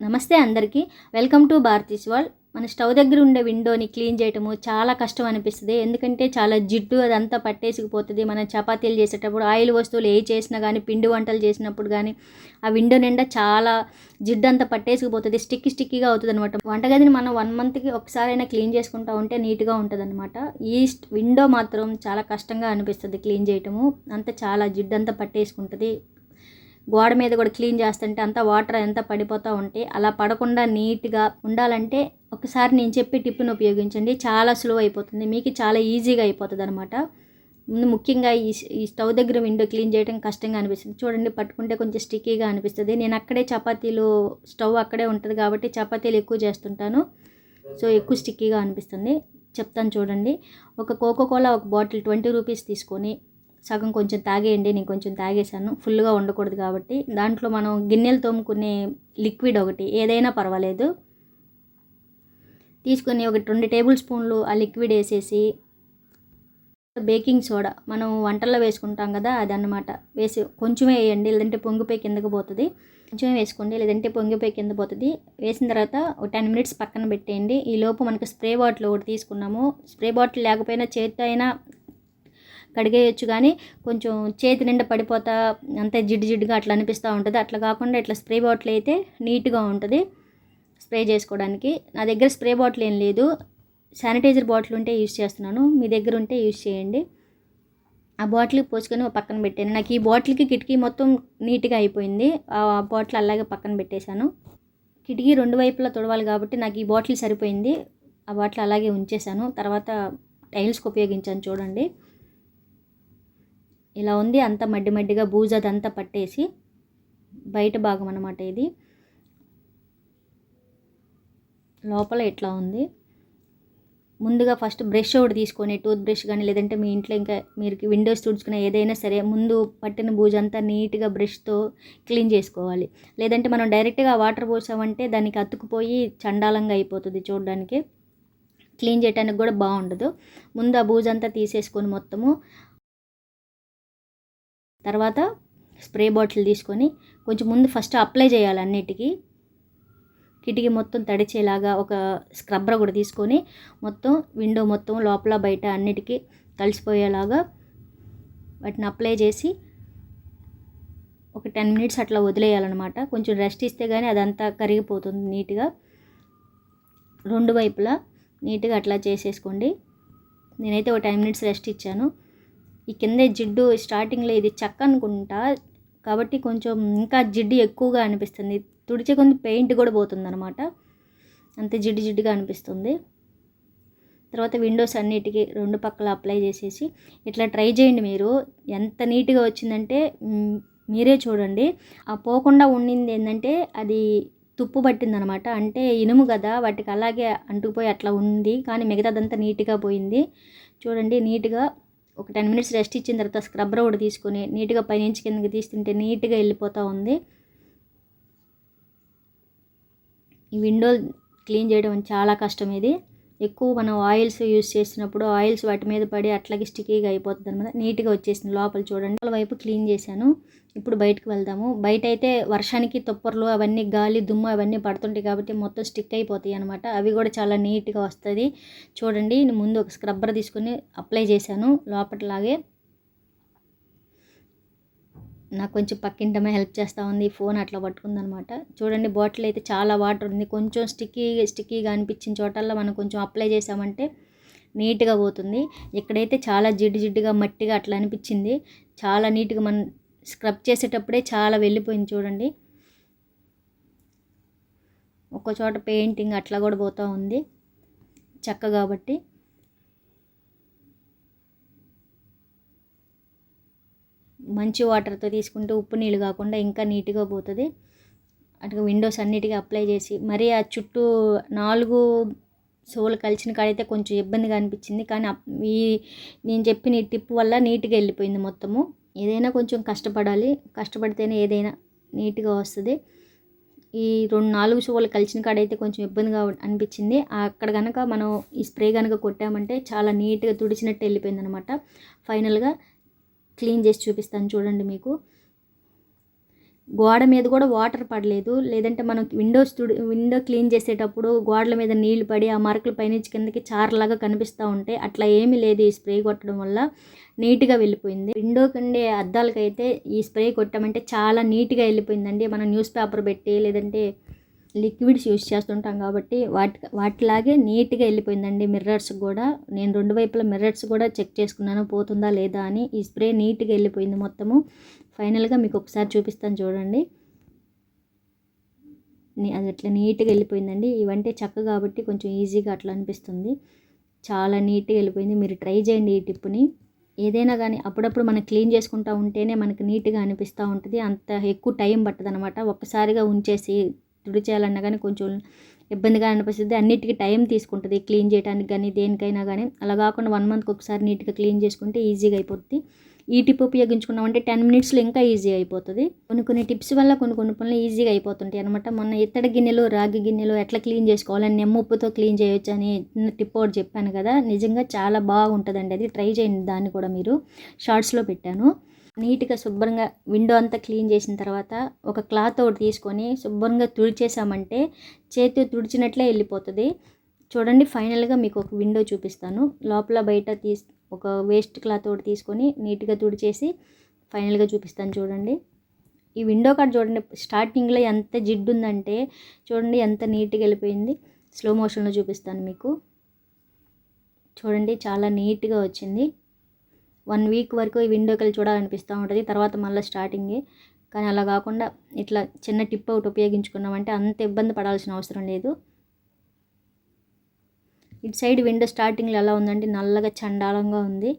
నమస్తే అందరికీ. Welcome to Bharathi's world. మన స్టవ్ దగ్గర ఉండే విండోని క్లీన్ చేయటము చాలా కష్టం అనిపిస్తుంది. ఎందుకంటే చాలా జిడ్డు అదంతా పట్టేసుకుపోతుంది. మనం చపాతీలు చేసేటప్పుడు ఆయిల్ వస్తువులు ఏ చేసినా కానీ పిండి వంటలు చేసినప్పుడు కానీ ఆ విండో నిండా చాలా జిడ్డు అంతా పట్టేసుకుపోతుంది. స్టిక్కి స్టిక్కీగా అవుతుంది అనమాట వంటగదిని మనం వన్ మంత్కి ఒకసారైనా క్లీన్ చేసుకుంటా ఉంటే నీట్గా ఉంటుంది అనమాట ఈ విండో మాత్రం చాలా కష్టంగా అనిపిస్తుంది క్లీన్ చేయటము. అంతా చాలా జిడ్డు అంతా పట్టేసుకుంటుంది. గోడ మీద కూడా క్లీన్ చేస్తుంటే అంతా వాటర్ అంతా పడిపోతూ ఉంటే అలా పడకుండా నీట్గా ఉండాలంటే ఒకసారి నేను చెప్పే టిప్పును ఉపయోగించండి. చాలా స్లో అయిపోతుంది. మీకు చాలా ఈజీగా అయిపోతుంది అనమాట ముందు ముఖ్యంగా ఈ ఈ స్టవ్ దగ్గర విండో క్లీన్ చేయడం కష్టంగా అనిపిస్తుంది. చూడండి పట్టుకుంటే కొంచెం స్టిక్కీగా అనిపిస్తుంది. నేను అక్కడే చపాతీలు స్టవ్ అక్కడే ఉంటుంది కాబట్టి చపాతీలు ఎక్కువ చేస్తుంటాను. సో ఎక్కువ స్టిక్కీగా అనిపిస్తుంది. చెప్తాను చూడండి. ఒక కోకో కోలా ఒక బాటిల్ ట్వంటీ రూపీస్ తీసుకొని సగం కొంచెం తాగేయండి నేను కొంచెం తాగేశాను. ఫుల్గా ఉండకూడదు కాబట్టి. దాంట్లో మనం గిన్నెలు తోముకునే లిక్విడ్ ఒకటి ఏదైనా పర్వాలేదు. తీసుకొని ఒక రెండు టేబుల్ స్పూన్లు ఆ లిక్విడ్ వేసేసి బేకింగ్ సోడా మనం వంటల్లో వేసుకుంటాం కదా అది అన్నమాట వేసి కొంచెమే వేయండి లేదంటే పొంగిపోయి కిందకు పోతుంది. కొంచెమే వేసుకోండి లేదంటే పొంగిపోయి కింద పోతుంది. వేసిన తర్వాత ఒక టెన్ మినిట్స్ పక్కన పెట్టేయండి. ఈ లోపు మనకి స్ప్రే బాటిల్ ఒకటి తీసుకున్నాము. స్ప్రే బాటిల్ లేకపోయినా చేతితో అయినా కడిగేయచ్చు కానీ కొంచెం చేతి నిండా పడిపోతా అంతే జిడ్డు జిడ్డుగా అట్లా అనిపిస్తూ ఉంటుంది. అట్లా కాకుండా ఇట్లా స్ప్రే బాటిల్ అయితే నీట్గా ఉంటుంది స్ప్రే చేసుకోవడానికి. నా దగ్గర స్ప్రే బాటిల్ ఏం లేదు. శానిటైజర్ బాటిల్ ఉంటే యూస్ చేస్తున్నాను. మీ దగ్గర ఉంటే యూస్ చేయండి. ఆ బాటిల్ పోసుకొని పక్కన పెట్టాను నాకు ఈ బాటిల్కి కిటికీ మొత్తం నీట్గా అయిపోయింది. ఆ బాటిల్ అలాగే పక్కన పెట్టేశాను. కిటికీ రెండు వైపులా తొడవాలి కాబట్టి నాకు ఈ బాటిల్ సరిపోయింది. ఆ బాటిల్ అలాగే ఉంచేశాను. తర్వాత టైల్స్కి ఉపయోగించాను చూడండి. ఇలా ఉంది. అంత మడ్డి మడ్డిగా బూజు అదంతా పట్టేసి బయట భాగం అనమాట ఇది. లోపల ఇట్లా ఉంది. ముందుగా ఫస్ట్ బ్రష్ ఒకటి తీసుకొని టూత్ బ్రష్ కానీ లేదంటే మీ ఇంట్లో ఇంకా మీరు విండోస్ తుడుచుకునే ఏదైనా సరే ముందు పట్టిన బూజు అంతా నీట్గా బ్రష్తో క్లీన్ చేసుకోవాలి. లేదంటే మనం డైరెక్ట్గా వాటర్ పోసామంటే దానికి అతుకుపోయి చండాలంగా అయిపోతుంది చూడడానికి. క్లీన్ చేయడానికి కూడా బాగుండదు. ముందు ఆ బూజ అంతా తీసేసుకొని మొత్తము తర్వాత స్ప్రే బాటిల్ తీసుకొని కొంచెం ముందు ఫస్ట్ అప్లై చేయాలి అన్నిటికీ. కిటికీ మొత్తం తడిచేలాగా ఒక స్క్రబ్బర్ కూడా తీసుకొని మొత్తం విండో మొత్తం లోపల బయట అన్నిటికీ కలిసిపోయేలాగా వాటిని అప్లై చేసి ఒక టెన్ మినిట్స్ అట్లా వదిలేయాలన్నమాట. కొంచెం రెస్ట్ ఇస్తే కానీ అదంతా కరిగిపోతుంది నీట్గా. రెండు వైపులా నీట్గా అట్లా చేసేసుకోండి. నేనైతే ఒక టెన్ మినిట్స్ రెస్ట్ ఇచ్చాను. ఈ కింద జిడ్డు స్టార్టింగ్లో ఇది చెక్క అనుకుంటా. కాబట్టి కొంచెం ఇంకా జిడ్డు ఎక్కువగా అనిపిస్తుంది. తుడిచే కొంత పెయింట్ కూడా పోతుంది అనమాట అంతే జిడ్డు జిడ్డుగా అనిపిస్తుంది. తర్వాత విండోస్ అన్నిటికీ రెండు పక్కల అప్లై చేసేసి ఇట్లా ట్రై చేయండి మీరు. ఎంత నీట్గా వచ్చిందంటే మీరే చూడండి. ఆ పోకుండా ఉండింది ఏంటంటే అది తుప్పు పట్టిందనమాట అంటే ఇనుము కదా వాటికి అలాగే అంటుకుపోయి అట్లా ఉంది. కానీ మిగతాదంతా నీట్గా పోయింది. చూడండి నీట్గా ఒక టెన్ మినిట్స్ రెస్ట్ ఇచ్చిన తర్వాత స్క్రబ్బర్ కూడా తీసుకొని నీట్గా పైనుంచి కిందకి తీస్తుంటే నీట్గా వెళ్ళిపోతూ ఉంది. ఈ విండో క్లీన్ చేయడం చాలా కష్టం ఇది. ఎక్కువ మనం ఆయిల్స్ యూస్ చేసినప్పుడు ఆయిల్స్ వాటి మీద పడి అట్లాగే స్టిక్కీగా అయిపోతుంది అనమాట నీట్గా వచ్చేసింది లోపల చూడండి. వాళ్ళ వైపు క్లీన్ చేశాను. ఇప్పుడు బయటకు వెళ్దాము. బయట అయితే వర్షానికి తుప్పర్లు అవన్నీ గాలి దుమ్ము అవన్నీ పడుతుంటాయి కాబట్టి మొత్తం స్టిక్ అయిపోతాయి అనమాట అవి కూడా చాలా నీట్గా వస్తుంది. చూడండి ముందు ఒక స్క్రబ్బర్ తీసుకొని అప్లై చేశాను. లోపలలాగే నాకు కొంచెం పక్కింటమే హెల్ప్ చేస్తూ ఉంది ఫోన్ అట్లా పట్టుకుందనమాట. చూడండి బాటిల్ అయితే చాలా వాటర్ ఉంది. కొంచెం స్టిక్కీ స్టిక్కీగా అనిపించిన చోటల్లో మనం కొంచెం అప్లై చేసామంటే నీట్గా పోతుంది. ఇక్కడైతే చాలా జిడ్డు జిడ్డుగా మట్టిగా అట్లా అనిపించింది చాలా నీట్గా మనం స్క్రబ్ చేసేటప్పుడే చాలా వెళ్ళిపోయింది చూడండి. ఒక్కో చోట పెయింటింగ్ అట్లా కూడా పోతూ ఉంది చెక్క కాబట్టి. మంచి వాటర్తో తీసుకుంటే ఉప్పు నీళ్ళు కాకుండా ఇంకా నీట్గా పోతుంది. అటు విండోస్ అన్నిటికీ అప్లై చేసి మరి ఆ చుట్టూ నాలుగు సోలు కలిసిన కాడైతే కొంచెం ఇబ్బందిగా అనిపించింది. కానీ ఈ నేను చెప్పిన ఈ టిప్ వల్ల నీట్గా వెళ్ళిపోయింది మొత్తము. ఏదైనా కొంచెం కష్టపడాలి. కష్టపడితేనే ఏదైనా నీట్గా వస్తుంది. ఈ రెండు నాలుగు షోలు కలిసిన కాడైతే కొంచెం ఇబ్బందిగా అనిపించింది. అక్కడ కనుక మనం ఈ స్ప్రే కనుక కొట్టామంటే చాలా నీట్గా తుడిచినట్టు వెళ్ళిపోయింది అనమాట ఫైనల్గా క్లీన్ చేసి చూపిస్తాను చూడండి మీకు. గోడ మీద కూడా వాటర్ పడలేదు. లేదంటే మనం విండో తుడి విండో క్లీన్ చేసేటప్పుడు గోడల మీద నీళ్ళు పడి ఆ మరకలు పైనుంచి కిందకి చారలాగా కనిపిస్తూ ఉంటాయి అట్లా ఏమీ లేదు ఈ స్ప్రే కొట్టడం వల్ల. నీట్గా వెళ్ళిపోయింది. విండో కండే అద్దాలకైతే ఈ స్ప్రే కొట్టమంటే చాలా నీట్గా వెళ్ళిపోయిందండి. మనం న్యూస్ పేపర్ పెట్టి లేదంటే లిక్విడ్స్ యూస్ చేస్తుంటాం కాబట్టి వాటి వాటిలాగే నీట్గా వెళ్ళిపోయిందండి మిర్రర్స్ కూడా. నేను రెండు వైపుల మిర్రర్స్ కూడా చెక్ చేసుకున్నాను పోతుందా లేదా అని. ఈ స్ప్రే నీట్గా వెళ్ళిపోయింది మొత్తము. ఫైనల్గా మీకు ఒకసారి చూపిస్తాను చూడండి. అది అట్లా నీట్గా వెళ్ళిపోయిందండి. ఇవంటే చెక్క కాబట్టి కొంచెం ఈజీగా అట్లా అనిపిస్తుంది. చాలా నీట్గా వెళ్ళిపోయింది. మీరు ట్రై చేయండి ఈ టిప్పుని. ఏదైనా కానీ అప్పుడప్పుడు మనం క్లీన్ చేసుకుంటూ ఉంటేనే మనకు నీట్గా అనిపిస్తూ ఉంటుంది. అంత ఎక్కువ టైం పట్టదనమాట. ఒక్కసారిగా ఉంచేసి తుడిచేయాలన్నా కానీ కొంచెం ఇబ్బందిగా అనిపిస్తుంది. అన్నిటికీ టైం తీసుకుంటుంది క్లీన్ చేయడానికి కానీ దేనికైనా కానీ. అలా కాకుండా వన్ మంత్కి ఒకసారి నీట్గా క్లీన్ చేసుకుంటే ఈజీగా అయిపోతుంది ఈ టిప్ ఉపయోగించుకున్నామంటే టెన్ మినిట్స్లో ఇంకా ఈజీ అయిపోతుంది. కొన్ని కొన్ని టిప్స్ వల్ల కొన్ని కొన్ని పనులు ఈజీగా అయిపోతుంటాయి అనమాట మొన్న ఇత్తడి గిన్నెలు రాగి గిన్నెలు ఎట్లా క్లీన్ చేసుకోవాలని నెమ్ముప్పుతో క్లీన్ చేయొచ్చు అని టిప్ ఒకటి చెప్పాను కదా. నిజంగా చాలా బాగుంటుందండి. అది ట్రై చేయండి దాన్ని కూడా మీరు. షార్ట్స్లో పెట్టాను. నీట్గా శుభ్రంగా విండో అంతా క్లీన్ చేసిన తర్వాత ఒక క్లాత్ ఒకటి తీసుకొని శుభ్రంగా తుడిచేసామంటే చేతి తుడిచినట్లే వెళ్ళిపోతుంది. చూడండి ఫైనల్గా మీకు ఒక విండో చూపిస్తాను. లోపల బయట తీసి ఒక వేస్ట్ క్లాత్ ఒకటి తీసుకొని నీట్గా తుడిచేసి ఫైనల్గా చూపిస్తాను చూడండి. ఈ విండో కార్డ్ చూడండి స్టార్టింగ్లో ఎంత జిడ్డు ఉందంటే చూడండి ఎంత నీట్గా వెళ్ళిపోయింది. స్లో మోషన్లో చూపిస్తాను మీకు. చూడండి చాలా నీట్గా వచ్చింది. వన్ వీక్ వరకు ఈ విండోకి చూడాలనిపిస్తూ ఉంటుంది. తర్వాత మళ్ళీ స్టార్టింగే. కానీ అలా కాకుండా ఇట్లా చిన్న టిప్ ఒకటి ఉపయోగించుకున్నామంటే అంత ఇబ్బంది పడాల్సిన అవసరం లేదు. ఇటు సైడ్ విండో స్టార్టింగ్లో ఎలా ఉందంటే నల్లగా చండాలంగా ఉంది.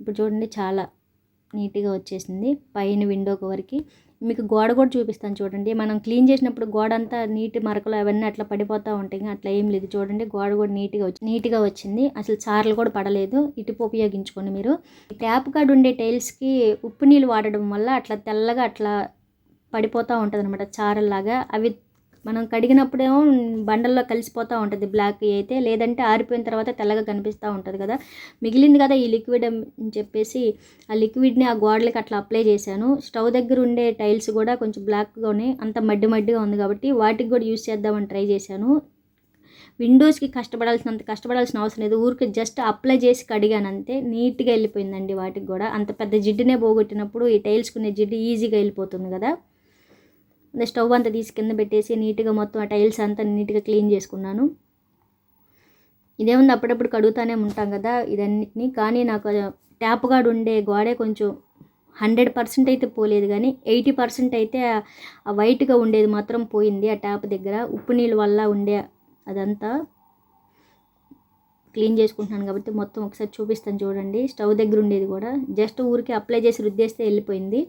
ఇప్పుడు చూడండి చాలా నీట్గా వచ్చేసింది. పైన విండోకి వరకు మీకు గోడ కూడా చూపిస్తాను చూడండి. మనం క్లీన్ చేసినప్పుడు గోడ అంతా నీటి మరకలు అవన్నీ అట్లా పడిపోతూ ఉంటాయి. అట్లా ఏం లేదు చూడండి. గోడ కూడా నీట్గా వచ్చి నీట్గా వచ్చింది. అసలు చార్లు కూడా పడలేదు. ఇటుపు ఉపయోగించుకోండి మీరు. ట్యాప్ కార్డ్ ఉండే టైల్స్కి ఉప్పు నీళ్ళు వాడడం వల్ల అట్లా తెల్లగా అట్లా పడిపోతూ ఉంటుంది అనమాట చారల్లాగా. అవి మనం కడిగినప్పుడేమో బండల్లో కలిసిపోతూ ఉంటుంది బ్లాక్ అయితే లేదంటే ఆరిపోయిన తర్వాత తెల్లగా కనిపిస్తూ ఉంటుంది కదా. మిగిలింది కదా ఈ లిక్విడ్ అని చెప్పేసి ఆ లిక్విడ్ని ఆ గోడలకి అట్లా అప్లై చేశాను. స్టవ్ దగ్గర ఉండే టైల్స్ కూడా కొంచెం బ్లాక్గానే అంత మడ్డి మడ్డిగా ఉంది కాబట్టి వాటికి కూడా యూస్ చేద్దామని ట్రై చేశాను. విండోస్కి కష్టపడాల్సినంత కష్టపడాల్సిన అవసరం లేదు. ఊరికి జస్ట్ అప్లై చేసి కడిగాను అంతే. నీట్గా వెళ్ళిపోయిందండి వాటికి కూడా. అంత పెద్ద జిడ్డునే పోగొట్టినప్పుడు ఈ టైల్స్కునే జిడ్డు ఈజీగా వెళ్ళిపోతుంది కదా. స్టవ్ అంతా తీసి కింద పెట్టేసి నీట్గా మొత్తం ఆ టైల్స్ అంతా నీట్గా క్లీన్ చేసుకున్నాను. ఇదేముంది అప్పుడప్పుడు కడుగుతానే ఉంటాం కదా ఇదన్నిటినీ కానీ నాకు ట్యాప్ గార్డ్ ఉండే గోడే కొంచెం హండ్రెడ్ పర్సెంట్ అయితే పోలేదు కానీ ఎయిటీ పర్సెంట్ అయితే ఆ వైట్గా ఉండేది మాత్రం పోయింది ఆ ట్యాప్ దగ్గర. ఉప్పు నీళ్ళ వల్ల ఉండే అదంతా క్లీన్ చేసుకుంటున్నాను కాబట్టి మొత్తం ఒకసారి చూపిస్తాను చూడండి. స్టవ్ దగ్గర ఉండేది కూడా. జస్ట్ ఊరికి అప్లై చేసి రుద్దేస్తే వెళ్ళిపోయింది.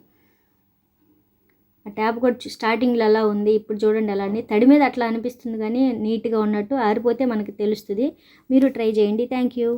ఆ ట్యాప్ కూడా స్టార్టింగ్లో అలా ఉంది. ఇప్పుడు చూడండి అలా అని తడి మీద అట్లా అనిపిస్తుంది కానీ నీట్గా ఉన్నట్టు ఆరిపోతే మనకి తెలుస్తుంది. మీరు ట్రై చేయండి. Thank you